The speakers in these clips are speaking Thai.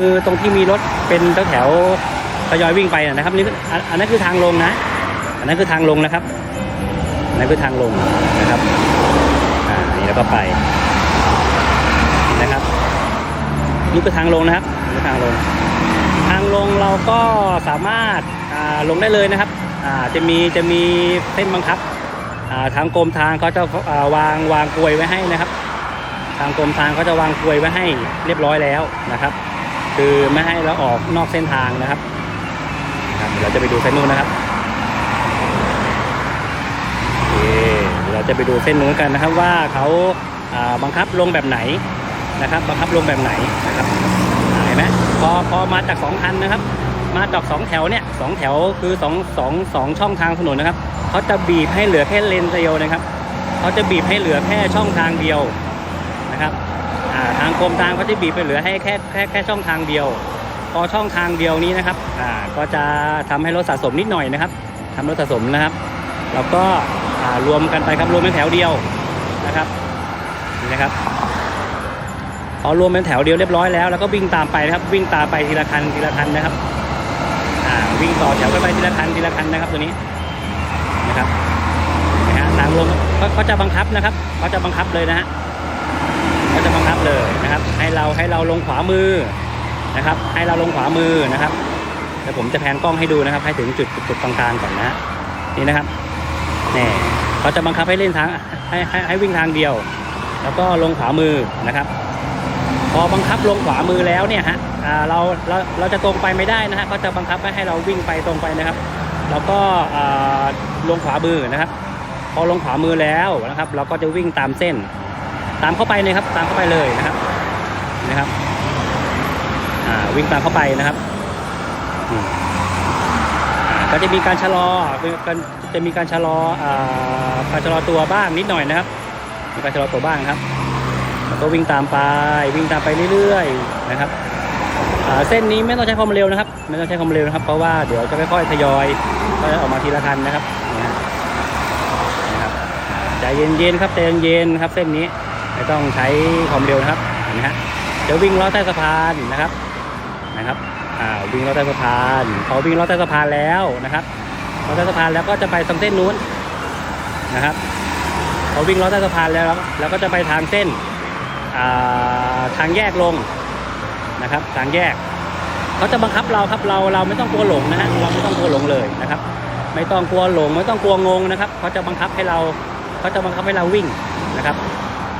คือตรงที่มีรถเป็นแถวแถวทยอยวิ่งไปนะครับนี่อันนั้นคือทางลงนะ อันนั้นคือทางลงนะครับอันนั้นคือทางลงนะครับอ่านี่แล้วก็ไปนะครับนี่คือทางลงนะครับนี่ทางลง ทางลงเราก็สามารถอ่าลงได้เลยนะครับอ่าจะมีจะมีเส้นบังคับอ่าทางกรมทางเขาจะอ่าวางวางกลวยไว้ให้นะครับ ทางกรมทางเขาจะวางกลวยไว้ให้เรียบร้อยแล้วนะครับ คือไม่ให้เราออกนอกเส้นทางนะครับครับเราจะไปดูเส้นนู้นนะครับโอเคเราจะไปดูเส้นนู้นกันนะครับว่าเขาบังคับลงแบบไหนนะครับ บังคับลงแบบไหนนะครับเห็นไหมพอพอมาจากสองคันนะครับ มาจากสองแถวเนี่ยสองแถวคือสองสองสองช่องทางถนนนะครับเขาจะบีบให้เหลือแค่เลนเดียวนะครับเขาจะบีบให้เหลือแค่ช่องทางเดียวนะครับ ทางกรมทางเขาจะบีบไปเหลือให้แค่แค่แค่ช่องทางเดียว พอช่องทางเดียวนี้นะครับอ่าก็จะทำให้รถสะสมนิดหน่อยนะครับทำรถสะสมนะครับ แล้วก็อ่ารวมกันไปครับรวมเป็นแถวเดียวนะครับนี่นะครับพอรวมเป็นแถวเดียวเรียบร้อยแล้วแล้วก็วิ่งตามไปนะครับ วิ่งตามไปทีละคันทีละคันนะครับอ่าวิ่งต่อแถวกันไปทีละคันทีละคันนะครับตัวนี้นะครับนะฮะทางลงเขาจะบังคับนะครับเขาจะบังคับเลยนะฮะเขาจะบังคับ เลยนะครับ ให้เราให้เราลงขวามือนะครับ ให้เราลงขวามือนะครับเดี๋ยวผมจะแพนกล้องให้ดูนะครับ ให้ถึงจุดจุดตรงกลางก่อนนะนี่นะครับนี่เขาจะบังคับให้เล่นทางให้ให้ให้วิ่งทางเดียว แล้วก็ลงขวามือนะครับ พอบังคับลงขวามือแล้วเนี่ยฮะเราเราเราจะตรงไปไม่ได้นะฮะเขาจะบังคับให้เราวิ่งไปตรงไปนะครับ แล้วก็ลงขวามือนะครับ พอลงขวามือแล้วนะครับ เราก็จะวิ่งตามเส้น ตามเข้าไปเลยครับ ตามเข้าไปเลยนะครับนะครับวิ่งตามเข้าไปนะครับก็จะมีการชะลอจะมีการชะลอการชะลอตัวบ้างนิดหน่อยนะครับมีการชะลอตัวบ้างครับแล้วก็วิ่งตามไปวิ่งตามไปเรื่อยๆนะครับเส้นนี้ไม่ต้องใช้ความเร็วนะครับ ไม่ต้องใช้ความเร็วนะครับ เพราะว่าเดี๋ยวจะค่อยๆทยอยก็ออกมาทีละคันนะครับนะฮะนะครับใจเย็นๆครับใจเย็นๆครับเส้นนี้ ไม่ต้องใช้ความเร็วนะครับเห็นไหมฮะเดี๋ยววิ่งล้อใต้สะพานนะครับนะครับอ่าวิ่งล้อใต้สะพานพอวิ่งล้อใต้สะพานแล้วนะครับล้อใต้สะพานแล้วก็จะไปตรงเส้นนู้นนะครับพอวิ่งล้อใต้สะพานแล้วแล้วก็จะไปทางเส้นอ่าทางแยกลงนะครับทางแยกเขาจะบังคับเราครับเราเราไม่ต้องกลัวหลงนะฮะเราไม่ต้องกลัวหลงเลยนะครับ ไม่ต้องกลัวหลง ไม่ต้องกลัวงงนะครับเขาจะบังคับให้เราเขาจะบังคับให้เราวิ่งนะครับ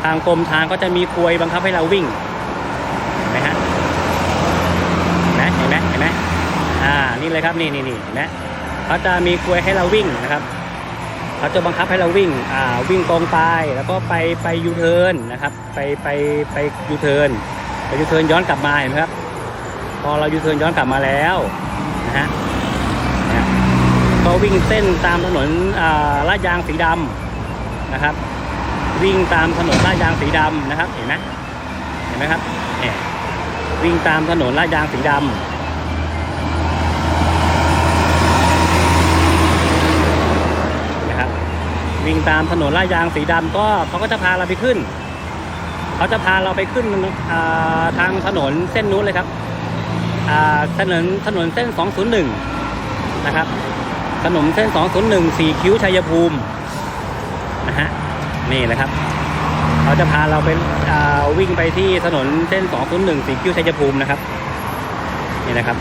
ทางกรมทางก็จะมีกลวยบังคับให้เราวิ่งเห็นไหมฮะเห็นไหมเห็นไหมเห็นไหมอ่านี่เลยครับนี่นี่นี่เห็นไหมเขาจะมีกลวยให้เราวิ่งนะครับเขาจะบังคับให้เราวิ่งอ่าวิ่งตรงไปแล้วก็ไปไปยูเทิร์นนะครับ ไปไปไปยูเทิร์นไปยูเทิร์นย้อนกลับมาเห็นไหมครับ พอเรายูเทิร์นย้อนกลับมาแล้วนะฮะก็วิ่งเส้นตามถนนลาดยางสีดำนะครับ วิ่งตามถนนลาดยางสีดำนะครับ เห็นไหมเห็นไหมครับเนี่ยวิ่งตามถนนลาดยางสีดำนะครับวิ่งตามถนนลาดยางสีดำก็เขาก็จะพาเราไปขึ้นเขาจะพาเราไปขึ้นทางถนนเส้นนู้นเลยครับถนนถนนเส้น 201 นะครับถนนเส้น 201สีคิ้วชัยภูมินะฮะ นี่นะครับ เขาจะพาเราไปอ่าวิ่งไปที่ถนนเส้น 201สีคิ้วชัยภูมินะครับ นี่นะครับ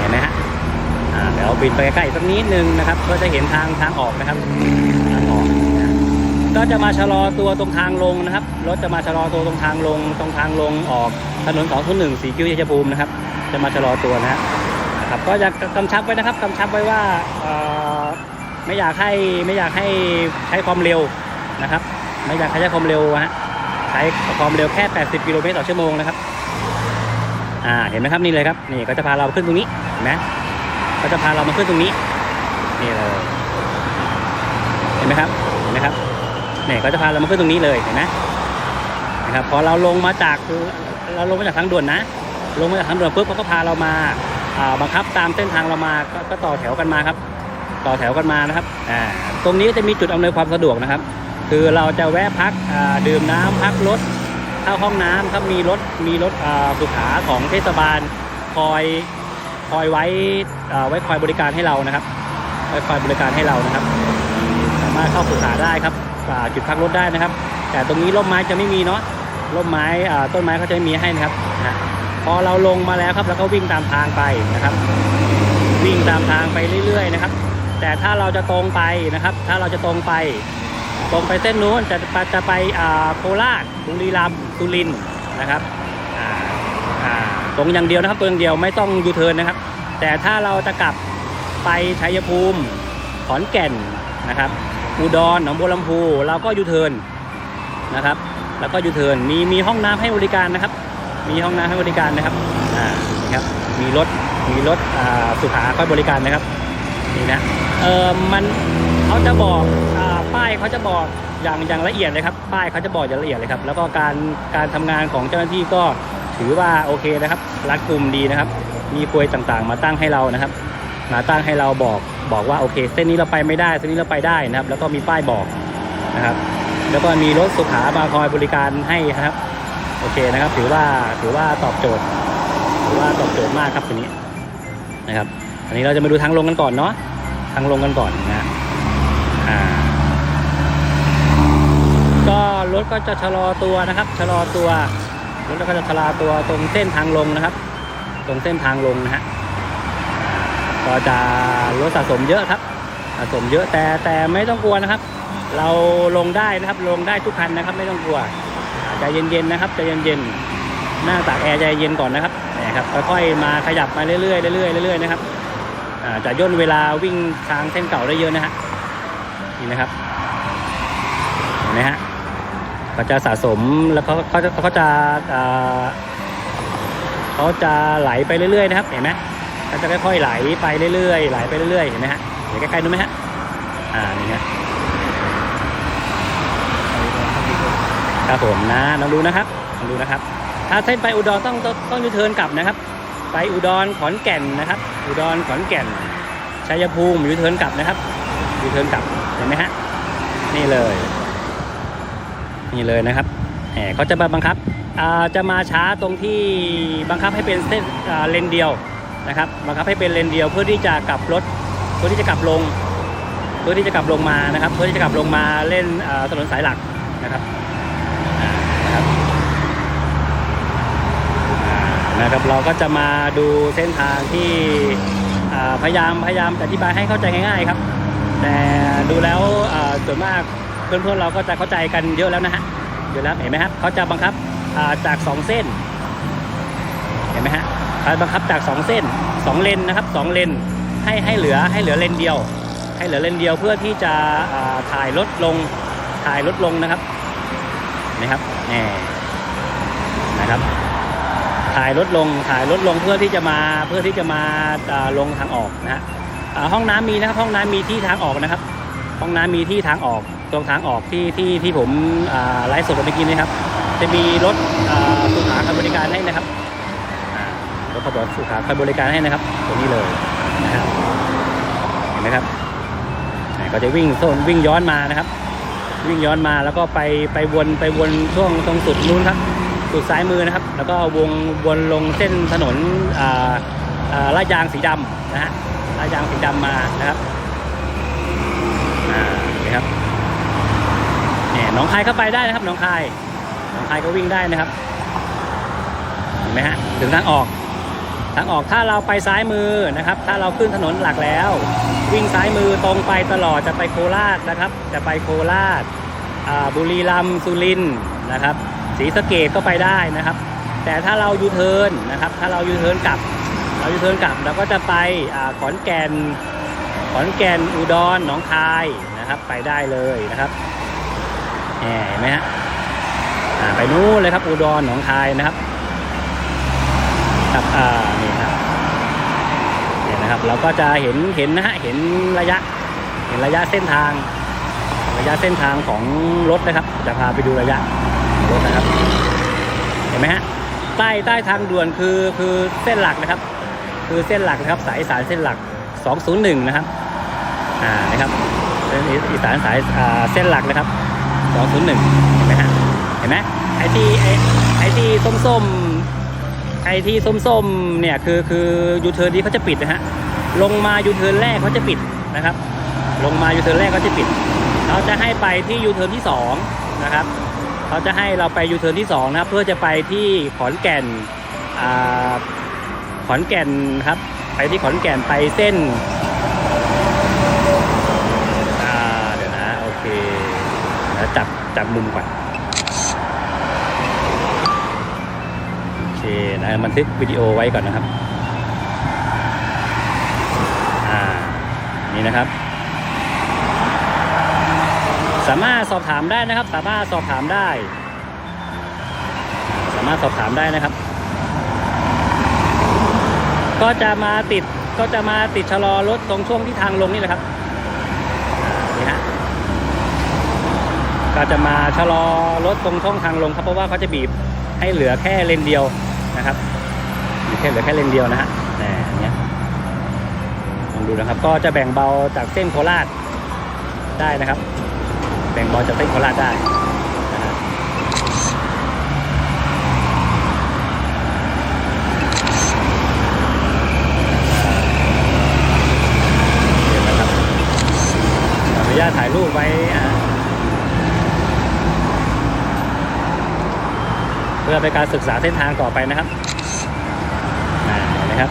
เห็นไหมฮะเดี๋ยวบินไปใกล้ๆสักนิดนึงนะครับ ก็จะเห็นทางทางออกนะครับทางออกนะก็จะมาชะลอตัวตรงทางลงนะครับ รถจะมาชะลอตัวตรงทางลง ตรงทางลงออกถนน201สีคิ้วชัยภูมินะครับ จะมาชะลอตัวนะฮะครับ ก็จะกำชับไว้นะครับกำชับไว้ว่า ไม่อยากให้ไม่อยากให้ใช้ความเร็วนะครับ ไม่อยากใช้ความเร็วฮะใช้ความเร็วแค่ 80 กิโลเมตรต่อชั่วโมงนะครับอ่าเห็นไหมครับนี่เลยครับนี่ก็จะพาเราขึ้นตรงนี้เห็นไหมเขาจะพาเรามาขึ้นตรงนี้นี่เลยเห็นไหมครับเห็นไหมครับเนี่ยเขาจะพาเรามาขึ้นตรงนี้เลยเห็นไหมนะครับพอเราลงมาจากเราลงมาจากทางด่วนนะ ลงมาจากทางด่วนปุ๊บเขาก็พาเรามาอ่าบังคับตามเส้นทางเรามาก็ต่อแถวกันมาครับ ต่อแถวกันมานะครับอ่าตรงนี้จะมีจุดอำนวยความสะดวกนะครับ คือเราจะแวะพักอ่าดื่มน้ำพักรถเข้าห้องน้ำครับมีรถมีรถอ่าสุขาของเทศบาลคอยคอยไว้อ่าไว้คอยบริการให้เรานะครับไว้คอยบริการให้เรานะครับ สามารถเข้าสุขาได้ครับอ่าจุดพักรถได้นะครับ แต่ตรงนี้ร่มไม้จะไม่มีเนาะร่มไม้อ่าต้นไม้เขาจะไม่มีให้นะครับพอเราลงมาแล้วครับ แล้วก็วิ่งตามทางไปนะครับ วิ่งตามทางไปเรื่อย ๆ นะครับ แต่ถ้าเราจะตรงไปนะครับ ถ้าเราจะตรงไป ตรงไปเส้นนู้นจะจะไปโคราชบุรีรัมย์สุรินนะครับตรงอย่างเดียวนะครับตรงอย่างเดียวไม่ต้องยูเทิร์นนะครับ แต่ถ้าเราจะกลับไปชัยภูมิขอนแก่นนะครับอุดรหนองบัวลำพูเราก็ยูเทิร์นนะครับ แล้วก็ยูเทิร์นมีมีห้องน้ำให้บริการนะครับ มีห้องน้ำให้บริการนะครับอ่านี่ครับมีรถมีรถสุขาคอยบริการนะครับนี่นะ เออมันเขาจะบอกอ่าป้ายเขาจะบอกอย่างอย่างละเอียดเลยครับ ป้ายเขาจะบอกอย่างละเอียดเลยครับ แล้วก็การการทำงานของเจ้าหน้าที่ก็ถือว่าโอเคนะครับ รัดกุมดีนะครับ มีกลวยต่างๆ มาตั้งให้เรานะครับ มาตั้งให้เราบอกบอกว่าโอเค เส้นนี้เราไปไม่ได้ เส้นนี้เราไปได้นะครับ แล้วก็มีป้ายบอกนะครับ แล้วก็มีรถสุขามาคอยบริการให้นะครับ โอเคนะครับ ถือว่าถือว่าตอบโจทย์ ถือว่าตอบโจทย์มากครับตัวนี้นะครับ อันนี้เราจะมาดูทางลงกันก่อนเนาะ ทางลงกันก่อนนะอ่าก็รถก็จะชะลอตัวนะครับ ชะลอตัวรถก็จะชะลอตัวตรงเส้นทางลงนะครับ ตรงเส้นทางลงนะฮะก็จะรถสะสมเยอะครับสะสมเยอะแต่แต่ไม่ต้องกลัวนะครับ เราลงได้นะครับลงได้ทุกคันนะครับ ไม่ต้องกลัวใจเย็นๆนะครับใจเย็นๆหน้าตากแอร์ใจเย็นก่อนนะครับนะครับค่อยๆมาขยับมาเรื่อยๆเรื่อยๆเรื่อยๆนะครับ จะย่นเวลาวิ่งทางเส้นเก่าได้เยอะนะฮะนี่นะครับเห็นไหมฮะก็จะสะสมแล้วเขาเขาจะเขาจะเขาจะไหลไปเรื่อยๆนะครับเห็นไหมเขาจะค่อยๆไหลไปเรื่อยๆไหลไปเรื่อยๆเห็นไหมฮะเห็นใกล้ๆดูไหมฮะอ่านี่ฮะครับผมนะลองดูนะครับลองดูนะครับ ถ้าเส้นไปอุดรต้องต้องต้องยูเทิร์นกลับนะครับ ไปอุดรขอนแก่นนะครับ อุดรขอนแก่นชัยภูมิยูเทิร์นกลับนะครับยูเทิร์นกลับเห็นไหมฮะนี่เลย นี่เลยนะครับแหมเขาจะมาบังคับจะมาช้าตรงที่บังคับให้เป็นเส้นเลนเดียวนะครับ บังคับให้เป็นเลนเดียวเพื่อที่จะกลับรถเพื่อที่จะกลับลง เพื่อที่จะกลับลงมานะครับ เพื่อที่จะกลับลงมาเล่นถนนสายหลักนะครับอ่า นะครับเราก็จะมาดูเส้นทางที่พยายามพยายามอธิบายให้เข้าใจง่ายๆครับ แต่ดูแล้วส่วนมากเพื่อนๆเราก็จะเข้าใจกันเยอะแล้วนะฮะเยอะแล้วเห็นไหมครับเขาจะบังคับจากสองเส้น เห็นไหมฮะเขาบังคับจากสองเส้นสองเลนนะครับสองเลนให้ให้เหลือให้เหลือเลนเดียว ให้เหลือเลนเดียวเพื่อที่จะถ่ายรถลงถ่ายรถลงนะครับนะครับนี่นะครับ ถ่ายรถลงถ่ายรถลงเพื่อที่จะมาเพื่อที่จะมาลงทางออกนะฮะห้องน้ำมีนะครับห้องน้ำมีที่ทางออกนะครับ ห้องน้ำมีที่ทางออกตรงทางออกที่ที่ที่ผมไลฟ์สดไปเมื่อกี้นะครับ จะมีรถสุขาคอยบริการให้นะครับรถขบวนสุขาคอยบริการให้นะครับตรงนี้เลยนะครับเห็นไหมครับก็จะวิ่งโซนวิ่งย้อนมานะครับ วิ่งย้อนมาแล้วก็ไปไปวนไปวนช่วงตรงสุดนู้นครับ สุดซ้ายมือนะครับ แล้วก็วงวนลงเส้นถนนลาดยางสีดำนะฮะลาดยางสีดำมานะครับอ่านี่ครับเนี่ยหนองคายเข้าไปได้นะครับหนองคายหนองคายก็วิ่งได้นะครับเห็นไหมฮะถึงทางออกทางออกถ้าเราไปซ้ายมือนะครับ ถ้าเราขึ้นถนนหลักแล้ว วิ่งซ้ายมือตรงไปตลอดจะไปโคราชนะครับ จะไปโคราชบุรีรัมย์สุรินทร์นะครับ ศรีสเกดก็ไปได้นะครับ แต่ถ้าเรายูเทิร์นนะครับ ถ้าเรายูเทิร์นกลับ เรายูเทิร์นกลับเราก็จะไปอขอนแก่นขอนแก่นอุดรหนองคายนะครับ ไปได้เลยนะครับแหมเห็นไหมฮะไปนู้นเลยครับอุดรหนองคายนะครับครับอ่านี่ครับเนี่ยนะครับ เราก็จะเห็นเห็นนะฮะเห็นระยะ เห็นระยะเส้นทาง ระยะเส้นทางของรถนะครับ จะพาไปดูระยะ รถนะครับ เห็นไหมฮะใต้ใต้ทางด่วนคือคือเส้นหลักนะครับ คือเส้นหลักนะครับ สายสานเส้นหลัก 201 นะครับอ่านะครับเส้นอีสานสายอ่าเส้นหลักนะครับ 201 เห็นไหมฮะเห็นไหมไอที่ไอไอที่ส้มๆไอที่ส้มๆเนี่ยคือคือยูเทิร์นนี้เขาจะปิดนะฮะลงมายูเทิร์นแรกเขาจะปิดนะครับ ลงมายูเทิร์นแรกเขาจะปิด เขาจะให้ไปที่ยูเทิร์นที่สองนะครับ เขาจะให้เราไปยูเทิร์นที่สองนะครับเพื่อจะไปที่ขอนแก่นอ่าขอนแก่นครับ ไปที่ขอนแก่นไปเส้นอ่าเดี๋ยวนะโอเคแล้วจับจับมุมก่อนโอเคนะบันทึกวิดีโอไว้ก่อนนะครับ อ่า นี่นะครับ สามารถสอบถามได้นะครับ สามารถสอบถามได้ สามารถสอบถามได้นะครับ ก็จะมาติดก็จะมาติดชะลอรถตรงช่วงที่ทางลงนี่แหละครับนี่ฮะก็จะมาชะลอรถตรงช่องทางลงครับเพราะว่าเขาจะบีบให้เหลือแค่เลนเดียวนะครับแค่เหลือแค่เลนเดียวนะฮะแหมอย่างเงี้ยลองดูนะครับ ก็จะแบ่งเบาจากเส้นโคราชได้นะครับ แบ่งบอลจากเส้นโคราชได้อนุญาตถ่ายรูปไว้เพื่อเป็นการศึกษาเส้นทางต่อไปนะครับเห็นไหมครับ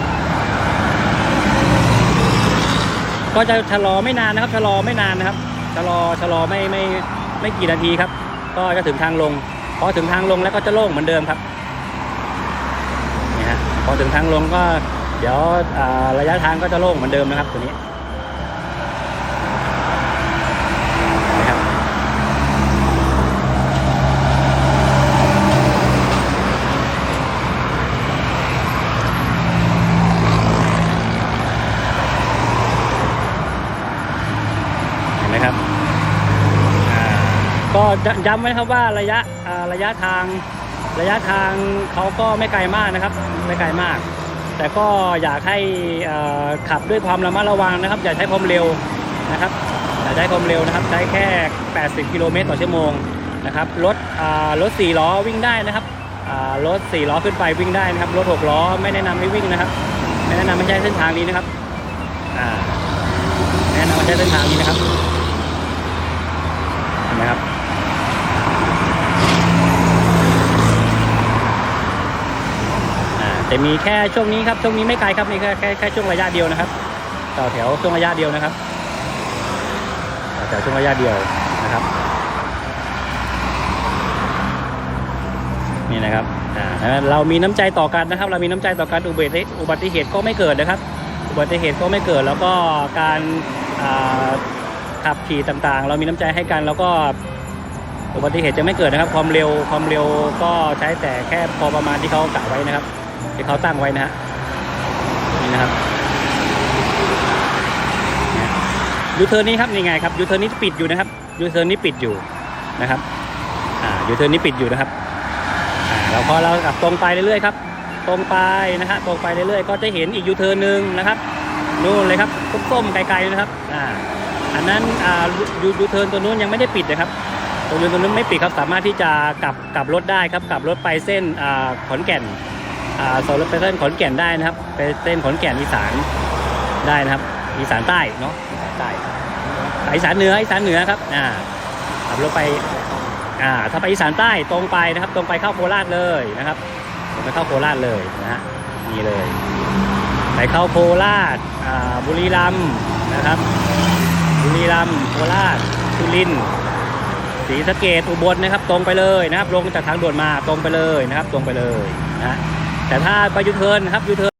ก็จะชะลอไม่นานนะครับชะลอไม่นานนะครับ ชะลอชะลอไม่ไม่ไม่กี่นาทีครับ ก็จะถึงทางลง พอถึงทางลงแล้วก็จะโล่งเหมือนเดิมครับนี่ฮะพอถึงทางลงก็เดี๋ยวอ่าระยะทางก็จะโล่งเหมือนเดิมนะครับตัวนี้นะครับเห็นไหมครับ อ่าก็ ย้ำไว้ครับว่าระยะระยะทางระยะทางเขาก็ไม่ไกลมากนะครับไม่ไกลมาก แต่ก็อยากให้ขับด้วยความระมัดระวังนะครับ อย่าใช้ความเร็วนะครับอย่าใช้ความเร็วนะครับ ใช้แค่ 80 กิโลเมตรต่อชั่วโมงนะครับรถรถ4ล้อวิ่งได้นะครับรถ4ล้อขึ้นไปวิ่งได้นะครับรถ6ล้อไม่แนะนำให้วิ่งนะครับ ไม่แนะนำไม่ใช้เส้นทางนี้นะครับไม่แนะนำไม่ใช้เส้นทางนี้นะครับเห็นไหมครับ อ่มีแค่ช่วงนี้ครับช่วงนี้ไม่ไกลครับนี่แค่แค่แค่ช่วงระยะเดียวนะครับ ต่อแถวช่วงระยะเดียวนะครับต่อแถวช่วงระยะเดียวนะครับนี่นะครับอ่าเรามีน้ำใจต่อกันนะครับ เรามีน้ำใจต่อกันอุบัติเหตุอุบัติเหตุก็ไม่เกิดนะครับ อุบัติเหตุก็ไม่เกิดแล้วก็การขับขี่ต่างๆ เรามีน้ำใจให้กันแล้วก็อุบัติเหตุจะไม่เกิดนะครับ ความเร็วความเร็วก็ใช้แต่แค่พอประมาณที่เขากะไว้นะครับ ที่เขาตั้งไว้นะฮะนี่นะครับยูเทิร์นนี้ครับนี่ไงครับยูเทิร์นนี้ปิดอยู่นะครับยูเทิร์นนี้ปิดอยู่นะครับอ่ายูเทิร์นนี้ปิดอยู่นะครับอ่าเราพอเราขับตรงไปเรื่อยๆครับตรงไปนะฮะตรงไปเรื่อยๆ ก็จะเห็นอีกยูเทิร์นหนึ่งนะครับนู่นเลยครับส้มๆไกลๆนะครับอ่าอันนั้นอ่ายูยูเทิร์นตัวนู้นยังไม่ได้ปิดนะครับตัวนู้นตัวนู้นไม่ปิดครับสามารถที่จะกลับกลับรถได้ครับกลับรถไปเส้นอ่าขอนแก่น อ่าโซนรถไปเส้นขอนแก่นได้นะครับ ไปเส้นขอนแก่นอีสานได้นะครับ อีสานใต้เนาะอีสานใต้อีสานเหนืออีสานเหนือครับอ่าขับรถไปอ่าถ้าไปอีสานใต้ตรงไปนะครับ ตรงไปเข้าโคราชเลยนะครับตรงไปเข้าโคราชเลยนะฮะนี่เลยไปเข้าโคราชอ่าบุรีรัมย์นะครับ บุรีรัมย์โคราชสุรินทร์ศรีสะเกดอุบลนะครับ ตรงไปเลยนะครับ ลงจากทางด่วนมาตรงไปเลยนะครับ ตรงไปเลยนะฮะ แต่ถ้าไปยูเทิร์นนะครับยูเทิร์น